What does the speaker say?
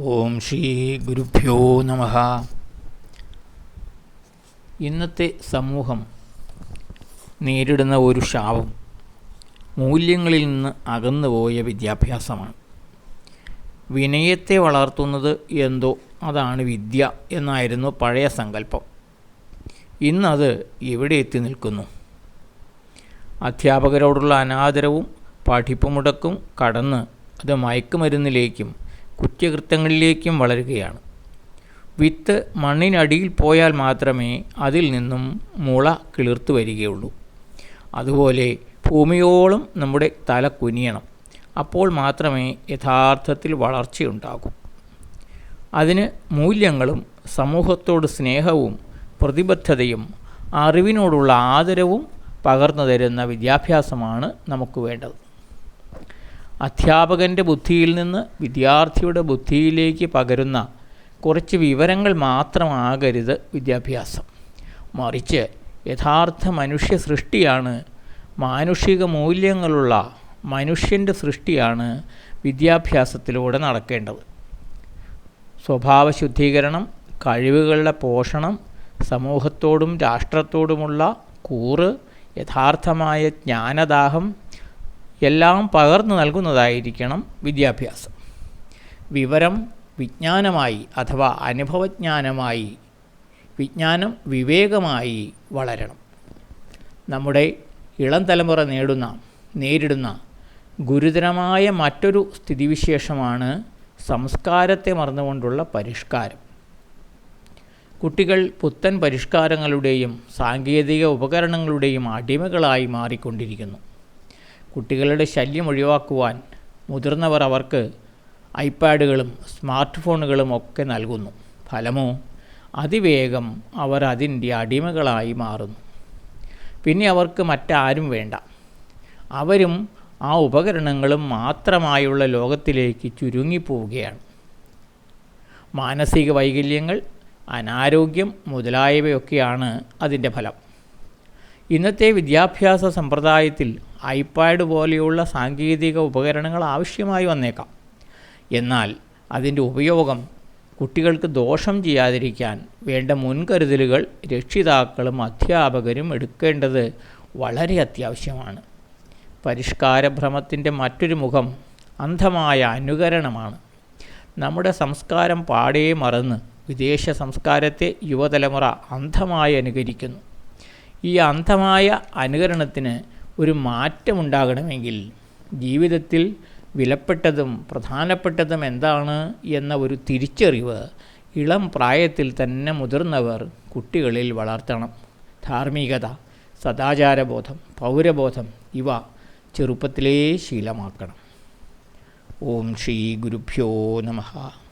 ഓം ശ്രീ ഗുരുഭ്യോ നമ. ഇന്നത്തെ സമൂഹം നേരിടുന്ന ഒരു ശാപം മൂല്യങ്ങളിൽ നിന്ന് അകന്നുപോയ വിദ്യാഭ്യാസമാണ്. വിനയത്തെ വളർത്തുന്നത് എന്തോ അതാണ് വിദ്യ എന്നായിരുന്നു പഴയ സങ്കല്പം. ഇന്നത് എവിടെ എത്തി നിൽക്കുന്നു. അധ്യാപകരോടുള്ള അനാദരവും പഠിപ്പുമുടക്കും കടന്ന് അത് മയക്കുമരുന്നിലേക്കും കുറ്റകൃത്യങ്ങളിലേക്കും വളരുകയാണ്. വിത്ത് മണ്ണിനടിയിൽ പോയാൽ മാത്രമേ അതിൽ നിന്നും മുള കിളിർത്തു വരികയുള്ളൂ. അതുപോലെ ഭൂമിയോളം നമ്മുടെ തല കുനിയണം. അപ്പോൾ മാത്രമേ യഥാർത്ഥത്തിൽ വളർച്ചയുണ്ടാകൂ. അതിന് മൂല്യങ്ങളും സമൂഹത്തോട് സ്നേഹവും പ്രതിബദ്ധതയും അറിവിനോടുള്ള ആദരവും പകർന്നു തരുന്ന വിദ്യാഭ്യാസമാണ് നമുക്ക് വേണ്ടത്. അധ്യാപകന്റെ ബുദ്ധിയിൽ നിന്ന് വിദ്യാർത്ഥിയുടെ ബുദ്ധിയിലേക്ക് പകരുന്ന കുറച്ച് വിവരങ്ങൾ മാത്രമാകരുത് വിദ്യാഭ്യാസം. മറിച്ച് യഥാർത്ഥ മനുഷ്യ സൃഷ്ടിയാണ് മാനുഷിക മൂല്യങ്ങളുള്ള മനുഷ്യന്റെ സൃഷ്ടിയാണ് വിദ്യാഭ്യാസത്തിലൂടെ നടക്കേണ്ടത്. സ്വഭാവ ശുദ്ധീകരണം കഴിവുകളുടെ പോഷണം സമൂഹത്തോടും രാഷ്ട്രത്തോടുമുള്ള കൂറ് യഥാർത്ഥമായ ജ്ഞാനദാഹം എല്ലാം പകർന്നു നൽകുന്നതായിരിക്കണം വിദ്യാഭ്യാസം. വിവരം വിജ്ഞാനമായി അഥവാ അനുഭവജ്ഞാനമായി വിജ്ഞാനം വിവേകമായി വളരണം. നമ്മുടെ ഇളം തലമുറ നേടുന്ന നേരിടുന്ന ഗുരുതരമായ മറ്റൊരു സ്ഥിതിവിശേഷമാണ് സംസ്കാരത്തെ മറന്നുകൊണ്ടുള്ള പരിഷ്കാരം. കുട്ടികൾ പുത്തൻ പരിഷ്കാരങ്ങളുടെയും സാങ്കേതിക ഉപകരണങ്ങളുടെയും അടിമകളായി മാറിക്കൊണ്ടിരിക്കുന്നു. കുട്ടികളുടെ ശല്യം ഒഴിവാക്കുവാൻ മുതിർന്നവർ അവർക്ക് ഐപാഡുകളും സ്മാർട്ട് ഫോണുകളും ഒക്കെ നൽകുന്നു. ഫലമോ? അതിവേഗം അവർ അതിന്റെ അടിമകളായി മാറുന്നു. പിന്നെ അവർക്ക് മറ്റാരും വേണ്ട. അവരും ആ ഉപകരണങ്ങളും മാത്രമായുള്ള ലോകത്തിലേക്ക് ചുരുങ്ങിപ്പോവുകയാണ്. മാനസിക വൈകല്യങ്ങൾ അനാരോഗ്യം മുതലായവയൊക്കെയാണ് അതിന്റെ ഫലം. ഇന്നത്തെ വിദ്യാഭ്യാസ സമ്പ്രദായത്തിൽ ഐപാഡ് പോലെയുള്ള സാങ്കേതിക ഉപകരണങ്ങൾ ആവശ്യമായി വന്നേക്കാം. എന്നാൽ അതിന്റെ ഉപയോഗം കുട്ടികൾക്ക് ദോഷം ചെയ്യാതിരിക്കാൻ വേണ്ട മുൻകരുതലുകൾ രക്ഷിതാക്കളും അധ്യാപകരും എടുക്കേണ്ടത് വളരെ അത്യാവശ്യമാണ്. പരിഷ്കാരഭ്രമത്തിന്റെ മറ്റൊരു മുഖം അന്ധമായ അനുകരണമാണ്. നമ്മുടെ സംസ്കാരം പാടേ മറന്ന് വിദേശ സംസ്കാരത്തെ യുവതലമുറ അന്ധമായി അനുകരിക്കുന്നു. ഈ അന്ധമായ അനുകരണത്തിന് ഒരു മാറ്റമുണ്ടാകണമെങ്കിൽ ജീവിതത്തിൽ വിലപ്പെട്ടതും പ്രധാനപ്പെട്ടതും എന്താണ് എന്ന ഒരു തിരിച്ചറിവ് ഇളം പ്രായത്തിൽ തന്നെ മുതിർന്നവർ കുട്ടികളിൽ വളർത്തണം. ധാർമ്മികത സദാചാരബോധം പൗരബോധം ഇവ ചെറുപ്പത്തിലേ ശീലമാക്കണം. ഓം ശ്രീ ഗുരുഭ്യോ നമഃ.